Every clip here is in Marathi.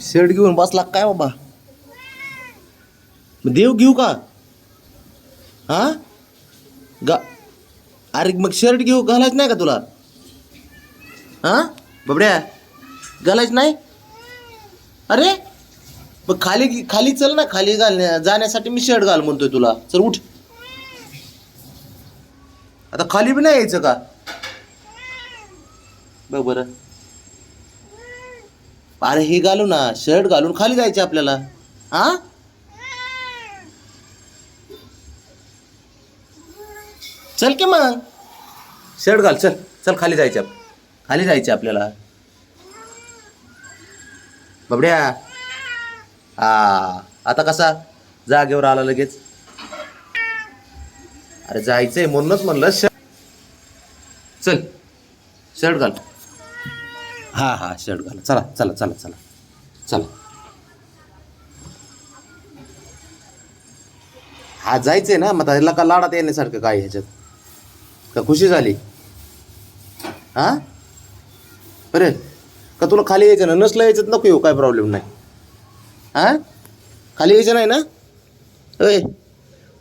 शर्ट घेऊन बसला काय बाबा? देव घेऊ का? हा? गा अरे मग शर्ट घेऊ घालायच नाही का तुला? हा? बबड्या घालायच नाही? अरे मग खाली खाली चल ना खाली घालण्या जाण्यासाठी मी शर्ट घाल म्हणतोय तुला. चल उठ. आता खाली बी नाही यायचं का? बरं. अरे हे घालू ना शर्ट घालून खाली जायचे आपल्याला. हा चल की मग. शर्ट घाल चल. चल खाली जायचे खाली जायचे आपल्याला. बबड्या. हा आता कसा? जागेवर आला लगेच. अरे जायचंय म्हणूनच म्हणलं शर्ट चल शर्ट घाल. हां हां शर्ट घाला. चला चला चला चला. चला. हा जायचंय ना मग त्याला का लाडात येण्यासारखं काय ह्याच्यात? का खुशी झाली? हा? बरे का तुला खाली यायचं ना नसलं यायचं नको येऊ काय प्रॉब्लेम नाही. हां? खाली यायचं नाही ना? अय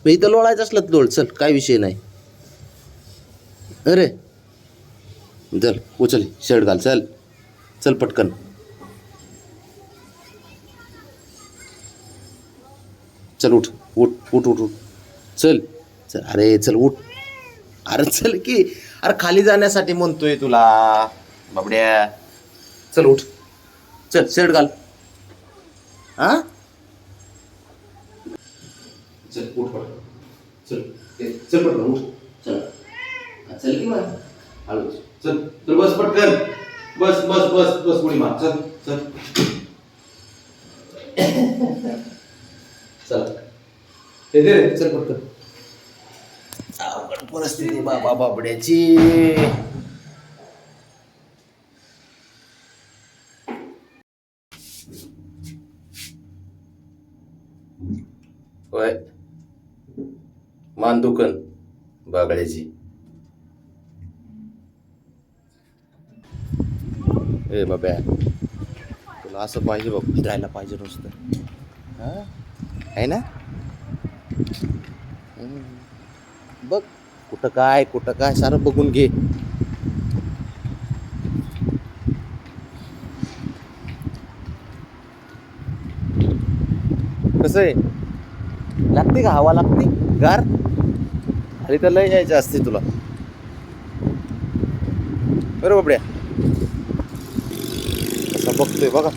मी इथं लोळायचं असलं तर लोळ चल काय विषय नाही. अरे चल उचल शर्ट घाल चल. चल पटकन. चल उठ उठ उठ उठ उठ. चल. चल अरे चल उठ. अरे चल की. अरे खाली जाण्यासाठी म्हणतोय तुला. बाबड्या. चल उठ. चल शर्ट घाल. हा चल उठ चल. चल पटकन उठ. चल. चल की मग. हळू. चल तर बस पटकन. बस बस बस बस उडी मार. चल चल. चल. ते दे रे चल पटकन. अवघड परिस्थिती बाबा बाबड्याची. होय. मान दुखन बागड्याची. ए बाब्या. तुला असं पाहिजे बघ फिरायला पाहिजे नुसतं. हां? आहे ना? बघ कुठं काय कुठं काय सारं बघून घे. कसं आहे? लागते का हवा? लागते? गार? खाली तर लय यायचं असते तुला. बरं बाबड्या. बघतोय बघा